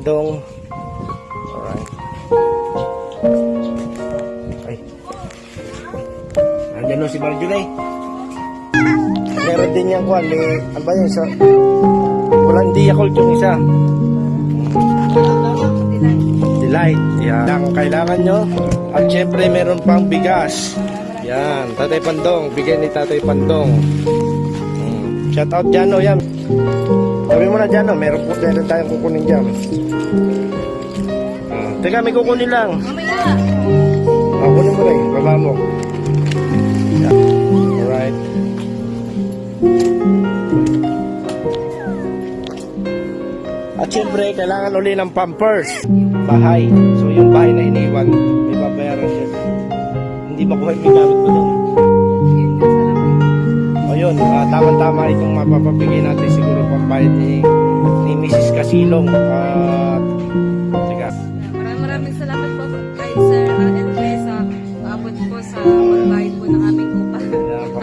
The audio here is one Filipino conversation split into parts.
Dong. Alright. Ay. Nandiyan no si Marjorie. Meron din yan kuhan. May, ano ba yun? Sa, walang diacold yung isa. Delight. Yan. Ang kailangan nyo. At syempre meron pang bigas. Yan. Tatay Pandong. Bigay ni Tatay Pandong. Hmm. Shout out dyan o yan. Sabi mo na dyan o. Meron, po, meron tayong kukunin dyan. Teka, may kukunin lang. Mamaya. Ah, kunin mo rin. Baba mo. Yan. Alright. At syempre, kailangan uli ng pampers. Bahay. So, yung bahay na iniwan, may babayaran siya. Hindi makuha yung gamit mo doon. O yun, ah, tama-tama itong mapapabigay natin siguro pambayad ni, ni Mrs. Casilong. At, teka,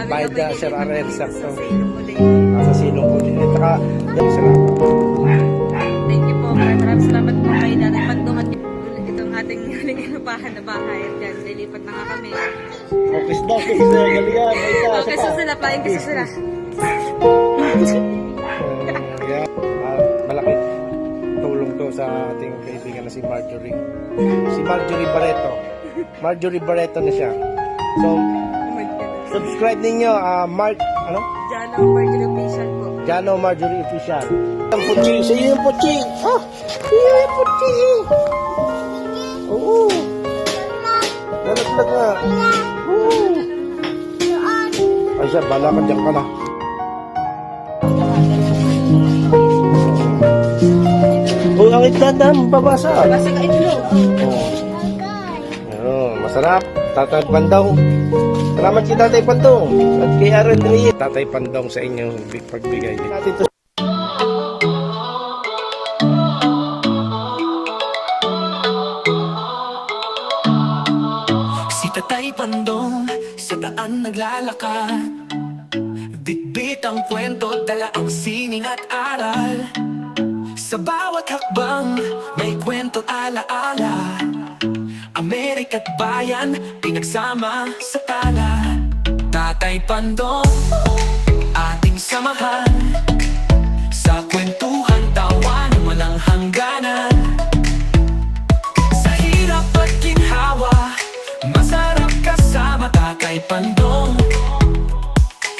Na, na Sir R.L. Sa sakto. silong uli. nasa silong po din. At saka, salamat. Thank you po. Maraming salamat po kay Nanay Pandong at itong ating huling inupahan na bahay. At yan, lilipat na nga kami. Okay, daw, kasi sa galingan. Okay, so sila, paing kasi sila. Yeah. Ah, malaki tulong to sa ating kaibigan na si Marjorie. Si Marjorie Barreto. Marjorie Barreto na siya. So. Subscribe ninyo, ah, Mark, ano? Jana Marjorie Official po. Jano Marjorie Official. Ang puchi, sa iyo yung puchi. Ah, iyo yung puchi. Oo. Nalaglag. Oo. Ay siya, bala ka dyan ka na. Oh, ang itadam, babasa. Basta ka itlog. Oh. Masarap. Tatay Pandong. Salamat kay Tatay Pandong. At kay Aaron Reyes. Tatay Pandong sa inyong big pagbigay. Natin to Si Tatay Pandong sa daan naglalakad Bitbit ang kwento, dala ang sining at aral Sa bawat hakbang, may kwento alaala Amerika't bayan, pinagsama sa tala Tatay Pandong, ating samahan. Sa kwentuhan, tawan, walang hangganan. Sa hirap at ginhawa Masarap kasama tatay pandong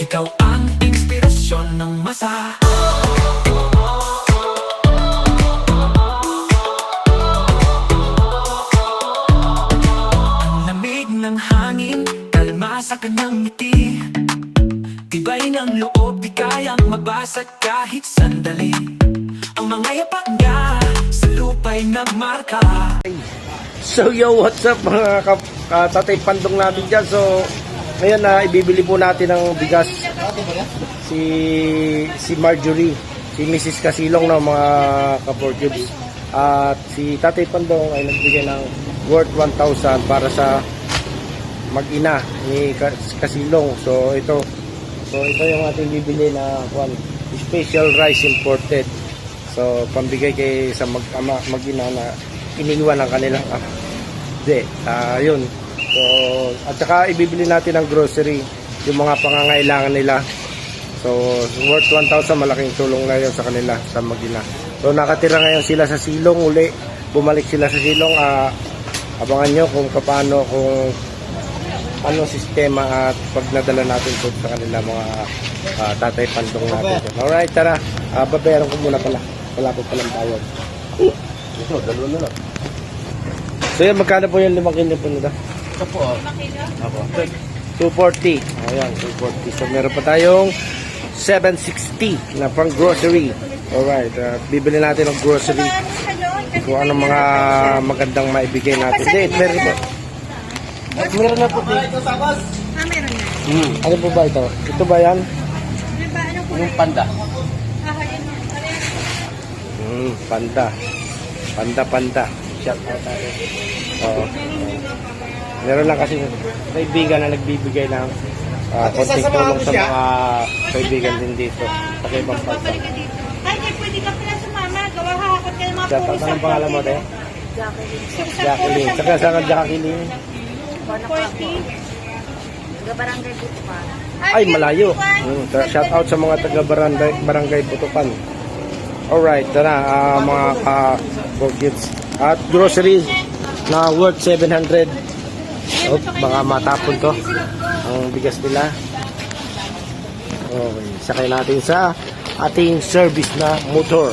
Ikaw ang inspirasyon ng masa So yo, what's up mga kap ah, tatay pandong natin dyan. So, ngayon na ibibili po natin ng bigas si si Marjorie, si Mrs. Casilong ng mga kaportubes. At si tatay pandong ay nagbigay ng worth 1,000 para sa mag-ina ni Ka- Casilong. So, ito So, ito yung ating bibili na kwan, special rice imported. So, pambigay kay sa mag-ama, mag-ina na iniwan ng kanilang ama. Hindi, ah, yun. So, at saka ibibili natin ng grocery, yung mga pangangailangan nila. So, worth 1,000, malaking tulong na yun sa kanila, sa mag-ina. So, nakatira ngayon sila sa silong uli. Bumalik sila sa silong. ah, abangan nyo kung paano, kung ano sistema at pag nadala natin po sa kanila mga ah, tatay pandong natin. Alright, tara. Uh, babayaran ko muna pala. Wala po palang bayad. Ito, dalawa na lang. So yan, magkano po yung limang kilo po nila? Ito po. Ako. 240. Ayan, 240. So meron pa tayong 760 na pang grocery. Alright, uh, bibili natin ng grocery. Kung ano mga magandang maibigay natin. Hindi, meron po. Meron na po. Ah, meron na. Hmm. Ano po ba ito? Ito ba yan? Ano ba? Anong kulay? Yung panda. Ah, yun. Ano? Hmm, panda. Panda, panda. Shout out tayo. Oo. Meron lang kasi kaibigan na nagbibigay ng uh, konting tulong sa mga kaibigan din dito sa ibang bansa. Babalik ka dito. Ay, hindi pwede ka pala sumama. Gawa hahakot ka ng mga Shout out anong pangalan mo, te? Jacqueline. Saka saan ka Jacqueline? Barangay Butupan. Ay, malayo. Mm, shout out sa mga taga barangay, barangay Butupan. Alright, tara ah, mga ka kids. At groceries na worth 700. Oh, baka matapon to. Ang bigas nila. Okay, sakay natin sa ating service na motor.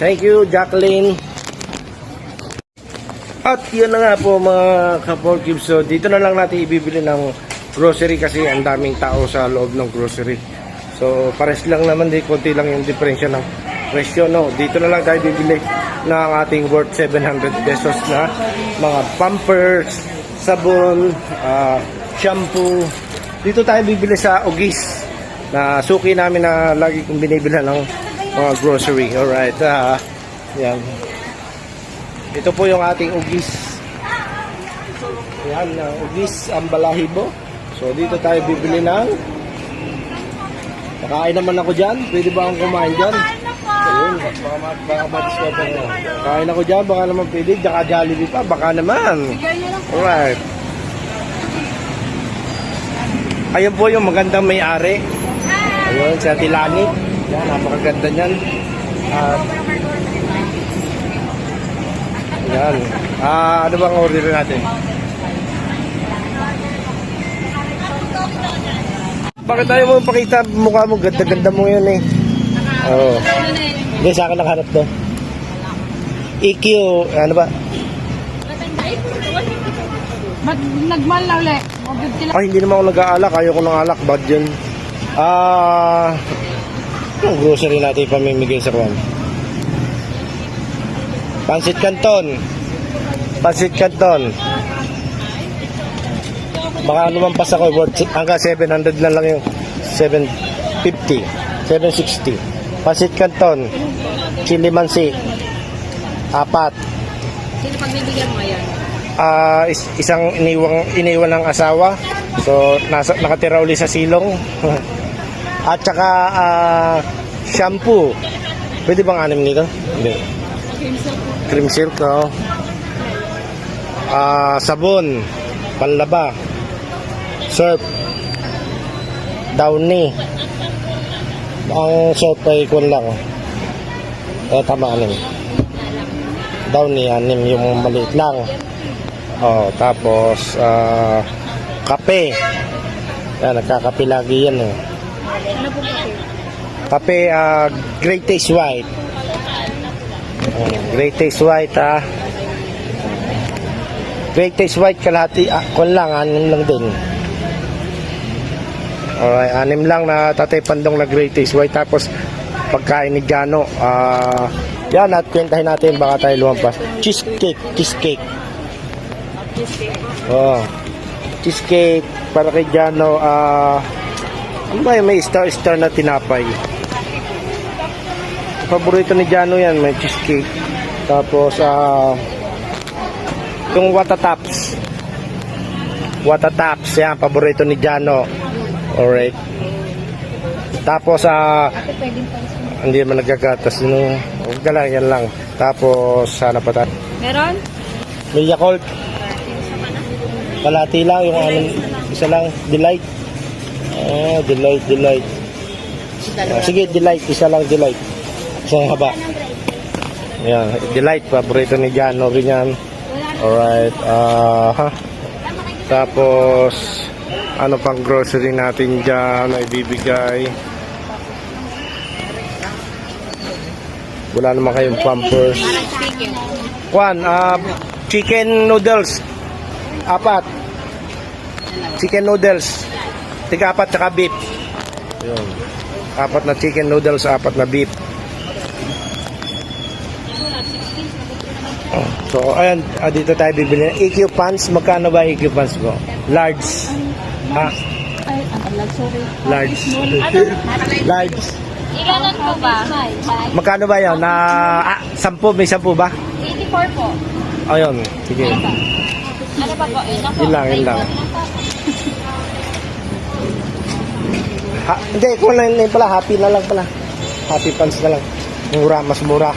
Thank you, Jacqueline. At yun na nga po mga ka-porkibs. So dito na lang natin ibibili ng grocery kasi ang daming tao sa loob ng grocery. So pares lang naman di konti lang yung diferensya ng presyo no. Dito na lang tayo bibili ng ating worth 700 pesos na mga pampers, sabon, ah, shampoo. Dito tayo bibili sa Ogis na suki namin na lagi kong binibilhan ng mga grocery. Alright. ah yan. Ito po yung ating ugis. Yan, uh, ugis ang balahibo. So dito tayo bibili ng Nakain naman ako dyan. Pwede ba akong kumain dyan? Ayun, baka, ma- baka ma-discover mo. Kain ako dyan, baka naman pwede. Tsaka Jollibee pa, baka naman. Alright. Ayun po yung magandang may-ari. Ayun, si Ate Lani. Yan, napakaganda niyan. At yan. Ah, ano bang order natin? Bakit tayo mo pakita mukha mo? Ganda-ganda mo yun eh. Oo. Hindi, sa akin nakaharap to. EQ, ano ba? Ba't nagmal na ulit? Ay, hindi naman ako nag-aalak. Ayaw ko ng alak. Bad yun. Ah... yung grocery natin pamimigay sa kwan. Pansit Canton. Pansit Canton. Baka lumampas ako. Worth, hanggang 700 lang lang yung 750. 760. Pansit Canton. Chili Mansi. Apat. Sino pagbibigyan mo ngayon? Ah, is- isang iniwang iniwan ng asawa. So nasa nakatira uli sa silong. At saka ah, shampoo. Pwede bang anim nito? Hindi. Cream silk, oh. Ah, sabon, panlaba, surf, downy. Ang surf ay kun lang. Eh, tama anim. Downy, anim yung maliit lang. Oh, tapos ah kape. Yan, nagkakape lagi yan eh. Ano po kape? Kape ah Great White. Oh, Great White ah. Great Taste White kalahati, ah, kun lang, anim lang din. Alright, anim lang na tatay pandong na Great Taste White. Tapos pagkain ni Jano, ah, yan at kwentahin natin baka tayo lumampas. Cheesecake, cheesecake. Oh. Cheesecake para kay Jano. Ah, ano ba may star-star na tinapay. Paborito ni Jano yan, may cheesecake. Tapos, ah, yung Watataps. Watataps, yan, paborito ni Jano. Alright. Tapos, ah, hindi naman nagkagatas. No? Huwag ka lang, yan lang. Tapos, sana pa tayo. Meron? May Yakult. Kalati lang, yung ano, isa lang, delight. Ah, delight, delight. Ah, sige, delight, isa lang delight. Isang haba. Yan, delight, paborito ni Jano rin yan. Alright, ah, ha. Tapos, ano pang grocery natin dyan na ibibigay. Wala naman kayong pampers. Kwan, ah, chicken noodles. Apat. Chicken noodles. Tiga apat tsaka beef. Yun. Apat na chicken noodles, apat na beef. Oh, So, ayan, ah, dito tayo bibili. EQ pants, magkano ba EQ pants mo? Large. Ha? Ay, ang alag, sorry. Large. Large. Ilan po ba? Magkano ba yun? Na, ah, sampu, may sampu ba? 84 po. Ayun, sige. Ano pa po? Ito po. Yun lang, yun lang. Ha, hindi, kung na yun pala, happy na lang pala. Happy pants na lang. Mura, mas mura.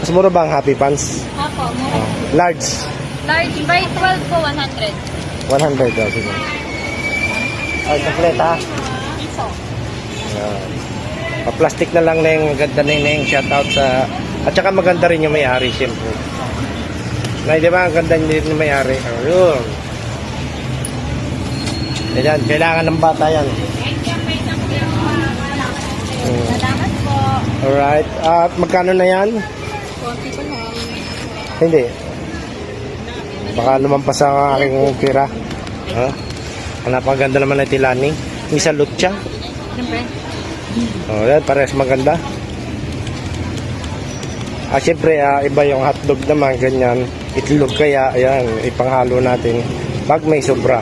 Mas mura ba ang Happy Pants? Ako, mura. Large. Large by 12 po, 100. 100 daw. Sige. Ay, chocolate ha. Pa-plastic na lang na yung ganda na yung shoutout sa... At saka maganda rin yung may-ari, siyempre. Na, di ba? Ang ganda din yung may-ari. Ayun. Ayan, kailangan ng bata yan. Mm. Salamat po. Alright. At magkano na yan? Konti ko lang. Hindi. Baka lumampas ang aking pira. Ha? Ang napakaganda naman ng tilani. Misa lucha. Siyempre. Oh, yan, parehas maganda. Ah, syempre, ah, iba yung hotdog naman, ganyan. Itlog kaya, ayan, ipanghalo natin. Pag may sobra.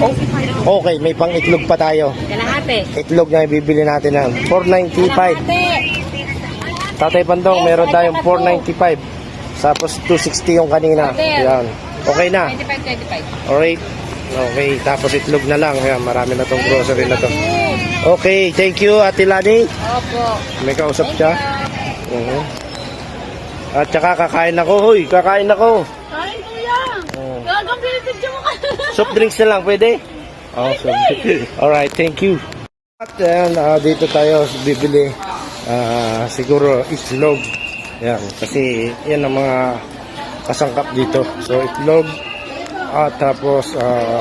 495 Okay, may pang itlog pa tayo. Kalahati. Itlog na ibibili natin ng 495. Kalahati. Tatay Pandong, meron tayong 495. Tapos 260 yung kanina. Ayan. Okay na. 25, 25. Alright. Okay, tapos itlog na lang. Ayan, marami na tong grocery na to. Okay, thank you, Ate Lani. Opo. May kausap siya. Mhm. At saka kakain ako, hoy, kakain ako. Kain kuya. Oh. Gagang pinipidyo mo ka. Soft drinks na lang, pwede? Oh, soft drinks. Alright, thank you. At ayan, ah, dito tayo bibili ah, siguro itlog. Yan, kasi yan ang mga kasangkap dito. So, itlog at tapos ah,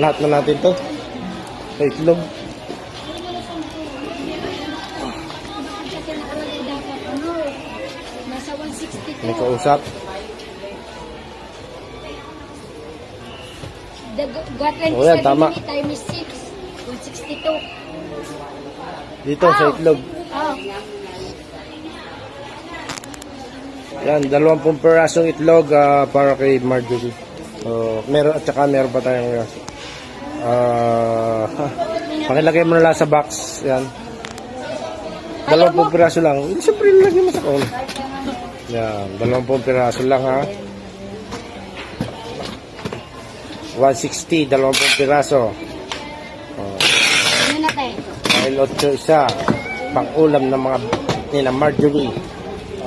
lahat na natin to. Sa itlog. Nasa 160 May kausap. The got Oh, yan, tama. time is 6. 162. Dito sa itlog. Oh. Yan, dalawampung perasong itlog ah, para kay Marjorie. So, meron at saka meron pa tayong ah pakilagay mo na lang sa box. Yan. Dalawampung piraso lang. Eh, Siyempre, nilagay mo sa kaon. Yan, dalawampung piraso lang ha. 160, dalawampung piraso. Oh, na tayo? dahil 8 isa. Pang-ulam ng mga nila Marjorie.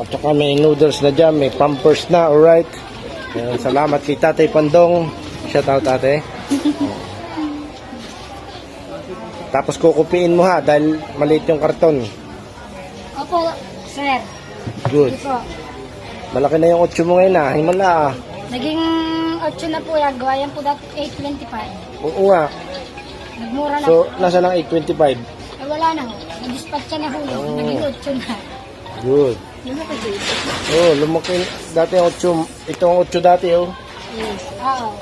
At saka may noodles na dyan, may pampers na, alright. Yan, salamat kay Tatay Pandong. Shout out ate. Tapos kukupiin mo ha, dahil maliit yung karton. Opo, sir. Good. Po. Malaki na yung 8 mo ngayon ha, himala ah. Naging 8 na po yan. Gawa yan po dati 825. Oo nga. Nagmura na So, po. nasa lang 825. Eh, wala na ho. Nag-dispatch na ho. Oh. Naging 8 na. Good. Ko dito. Oh, lumaki. Dati yung 8. Ito ang 8 dati oh. Yes. Oo.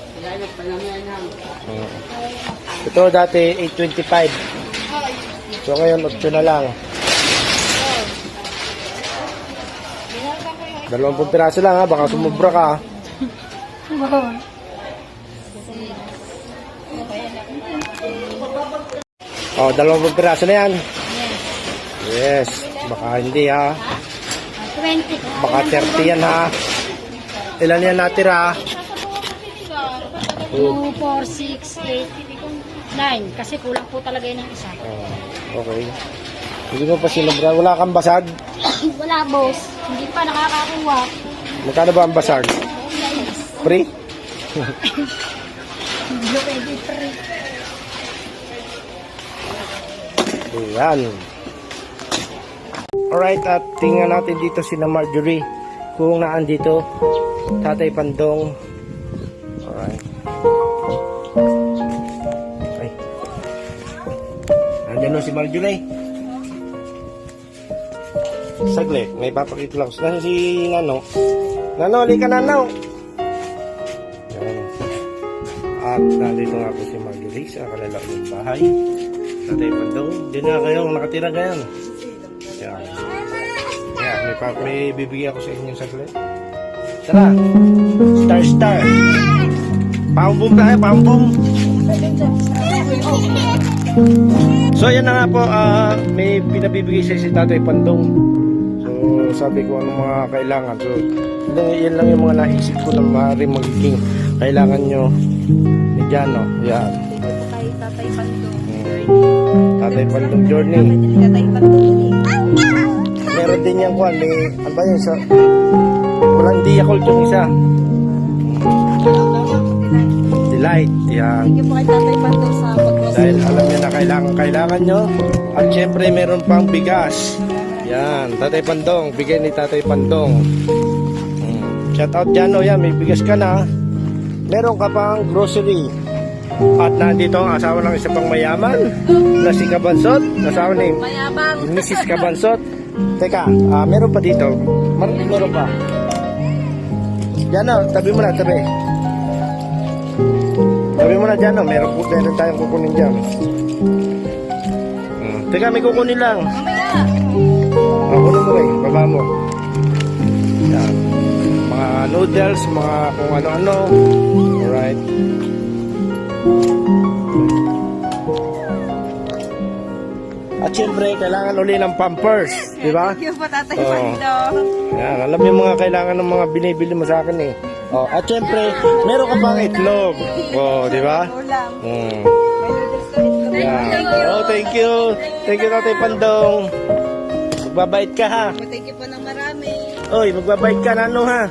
Oo. Ito dati 825. So ngayon 8 na lang. Dalawampung piraso lang ha, baka sumubra ka. ha. Oo. Oh, dalawampung piraso na yan. Yes. Yes, baka hindi ha. 20. Baka 30 yan ha. Ilan yan natira? 2, 4, 6, 8, 9. Kasi kulang po talaga yun ng isa. Oh, okay. Hindi mo pa sinubra. Wala kang basag? Wala, boss. Hindi pa nakakakuha. Magkano ba ang basag? Free? Hindi pwede free. Ayan. Alright, at tingnan natin dito si na Marjorie kung naan dito. Tatay Pandong. Alright. Ay. Nandiyan na si Marjorie. Saglit, may papakita lang. Nasaan si Nano? Nano, halika Nano! Yan. At nandito nga po si Marjorie sa kanilang bahay. Tatay Pandong, di na kayo nakatira ngayon. May, pa, may bibigyan ako sa inyo saglit. Tara! Star Star! Paumbong tayo, paumbong! So yan na nga po, ah, may pinabibigay sa si Tatay Pandong. So sabi ko anong mga kailangan. So yan, lang yung mga naisip ko na maaaring magiging kailangan nyo ni Jano. Yan. Kay Tatay Pandong. Tatay Pandong Journey. Tatay Pandong. Yan, meron din yan kuhan. May, ano ba yun? Sa, di Yakult yung isa. Delight. Yan. Thank you po kay Tatay sa pag-grocery. Dahil alam niya na kailangan, kailangan nyo. At syempre, meron pang bigas. Yan, Tatay Pandong. Bigay ni Tatay Pandong. Hmm. Shout out dyan, o yan. May bigas ka na. Meron ka pang grocery. At nandito ang asawa ng isa pang mayaman na si Kabansot. Asawa ni Mayabang. Mrs. Kabansot. Teka, ah, meron pa dito. Mar meron pa. Yan o, tabi mo na, tabi. Tabi mo na dyan o, meron, po- meron tayong kukunin dyan. Hmm. Teka, may kukunin lang. Mamaya. Ah, kunin mo rin, baba mo. Yan. Mga noodles, mga kung ano-ano. Alright. At syempre, kailangan uli ng pampers. Di ba? Thank you po Tatay. Pando. Yan, alam mo yung mga kailangan ng mga binibili mo sa akin eh. Oh, at syempre, meron ka pang itlog. Oh, di ba? Mm. Yan. Oh, thank you. Thank you, Tatay Pandong. Magbabait ka ha. Thank you po ng marami. Oy, magbabait ka na ano ha.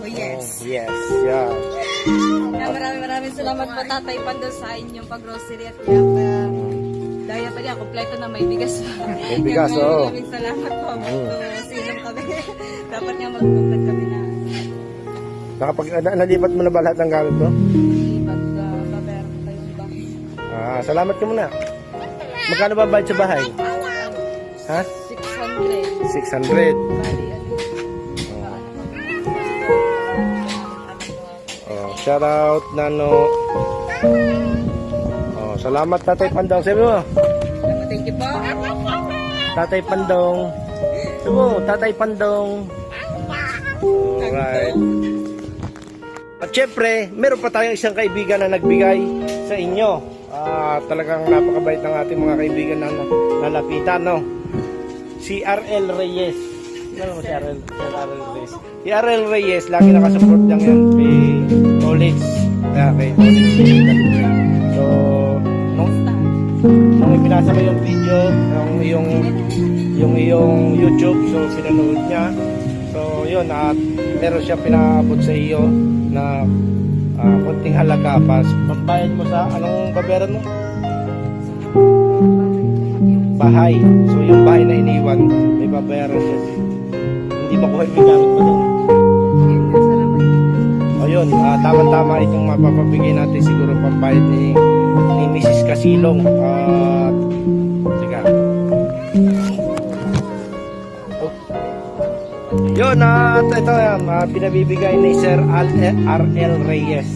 Oh, yes. Yes, yeah. Maraming maraming salamat po Tatay Pando sa inyong pag-grocery at kaya daya pa niya, kompleto na may bigas. May bigas, oo. Maraming salamat po. Mm. Silang kami. Dapat nga mag-complete kami na Nakapag, na, nalipat mo na ba lahat ng gamit mo? pag-babayaran uh, tayo ng bahay. Ah, salamat ka muna. Magkano ba bayad sa bahay? Ha? 600. 600. Bali, ano, Oh, shout out Nano. Oh, salamat Tatay Pandong. Sabi mo, Salamat, Thank you po. Tatay Pandong. Sabi mo, Tatay Pandong. Alright. At syempre, meron pa tayong isang kaibigan na nagbigay sa inyo. Ah, talagang napakabait ng ating mga kaibigan na nalapitan, no? Si RL Reyes. Ano mo si RL, si RL Reyes? Si RL Reyes, lagi nakasupport lang yan kay College. Kaya kay College. Nung, ipinasa ko yung video, yung, yung, yung iyong YouTube, so pinanood niya. So, yun, at meron siya pinaabot sa iyo na ah, konting halaga pas pambayad mo sa anong babayaran mo? Bahay. So, yung bahay na iniwan, may babayaran siya. Hindi makuha yung gamit mo doon. O yun, ah, tama-tama itong mapapabigay natin siguro pambayad ni, ni Mrs. Casilong. At, sige. Oh. Yun, at ito yan, ah, pinabibigay ni Sir Al- eh, RL Reyes.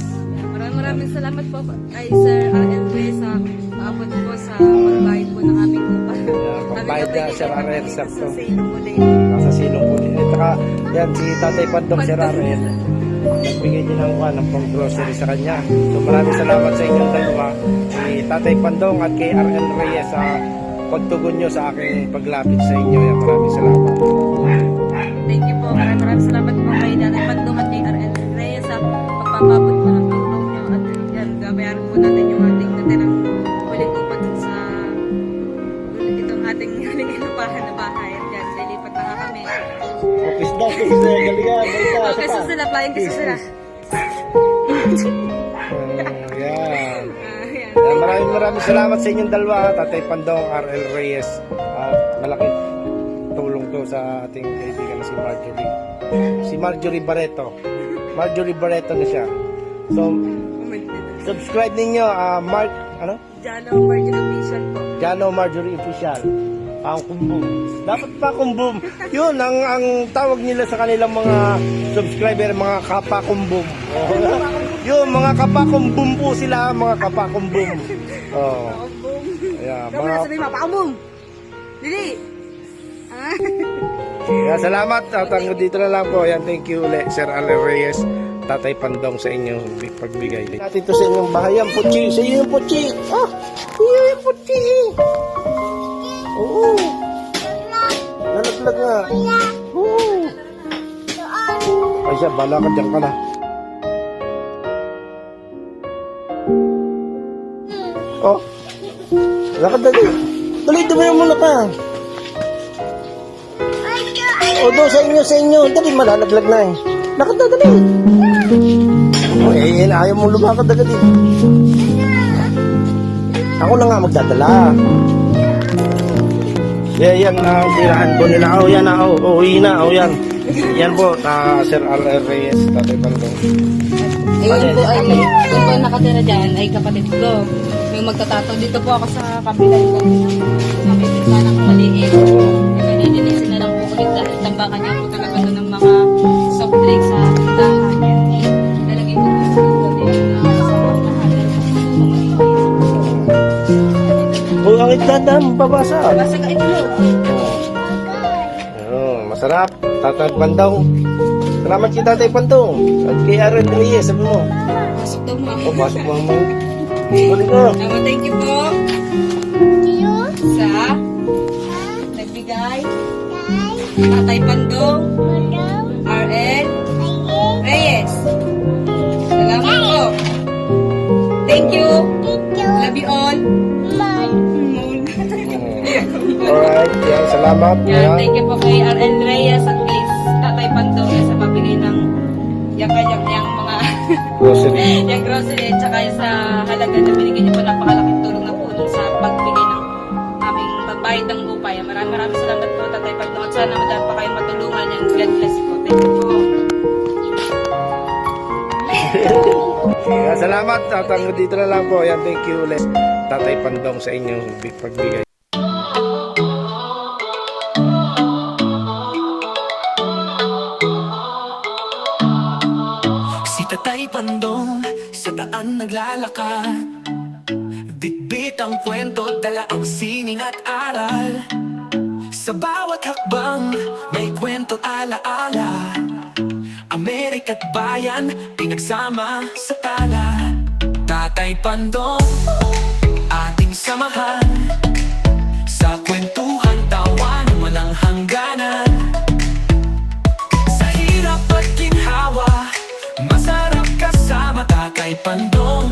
Maraming maraming salamat po kay Sir R.L. Ray sa paabot po sa pagbayad po ng aming upa. pagbayad niya, Sir R.L. Sa silong po din. Nasa silong po din. At saka, yan, si Tatay Pandong Sir RL. Nagbigay din ng kuha ng pang grocery sa kanya. So maraming salamat sa inyong dalawa. Si Tatay Pandong at kay RL Reyes sa pagtugon nyo sa aking paglapit sa inyo. Yan, maraming salamat. Thank you po. Maraming maraming salamat po kay Nanay Pandong at kay R.L. Reyes sa pagpapabot po ng tulong nyo. At yan, gabayaran po natin yung ating natirang huling upat sa itong ating huling inupahan na bahay. At yan, lilipat na kami. Office daw, office daw. Galingan, balita. Okay, so sila, flying kiss sila. Uh, yan. Ah, yan. Yan, Maraming maraming salamat sa inyong dalawa, Tatay Pandong, RL Reyes. At malaking tulong to sa ating kaibigan na si Marjorie. Si Marjorie Barreto. Marjorie Barreto na siya. So, subscribe ninyo, ah, Mark, ano? Jano, Virgin Official po. Jano Marjorie Official. Ang kumbum. Dapat pa kumbum. Yun, ang, ang tawag nila sa kanilang mga subscriber, mga kapakumbum. Oh. Yun, mga kapakumbum po sila, mga kapakumbum. Oh. Yeah, mga, sabihin, mapakabong! Lili! Ah? yeah, salamat at hanggang dito na lang po. Yan, thank you ulit, Sir Ale Reyes. Tatay Pandong sa inyong pagbigay. Natin to sa inyong bahay. Yan, putsi. Sa iyo yung putsi. Ah, iyo yung putsi. Oo. Nalaglag nga. Oo. Ay siya, bala ka dyan ka na. Oh. Lakad dali. Dali, tumayo muna ka. O doon sa inyo, sa inyo. Dali, malalaglag na eh. Lakad na, dali. O, eh, eh, ayaw mong lumakad agad eh. Ako na nga magdadala. Yeah, yan ang tirahan po nila. Oh, yan na. Oh, oh, uwi na. Oh, yan. Yan po, ta Sir R.R. Reyes, Tatay Pandong. Ayun po ay, yung po nakatira dyan ay kapatid ko. Yung magtatato, dito po ako sa kabilang ko. Sa may ng maliit. Kaya nilinisin na lang po ulit dahil tambakan niya po Ang itadam, babasa. Basta ka ito. Oh, masarap. Tatay Pandong. Salamat kay Tatay Pandong. At kay R.R. Reyes, sabi mo. Pasok daw mo. Oh, pasok mo mo. Tama, thank you po. Sa nagbigay Tatay Pandong RL Reyes. Salamat po. Thank you. Love you all. Alright, yan, salamat. Yan, thank you po kay RL Reyes at kay Tatay Pandong sa pabigay ng yung mga Grocery. yung grocery at saka sa halaga na binigyan niyo po napakalaking tulong na po sa pagbigay ng aming pagbayad ng upay. Maraming maraming salamat po Tatay Pandong at sana madami pa kayong matulungan yan. God bless po. Thank you po. Salamat. Tatango dito na lang po. Yan, thank you ulit. Tatay Pandong sa inyong big pagbigay. pandong Sa daan naglalakad. Bitbit ang kwento, dala ang sining at aral. Sa bawat hakbang, may kwento alaala. Amerika't bayan, pinagsama sa tala. Tatay Pandong, ating samahan. Sa kwentuhan, tawa walang hanggan. ay pandong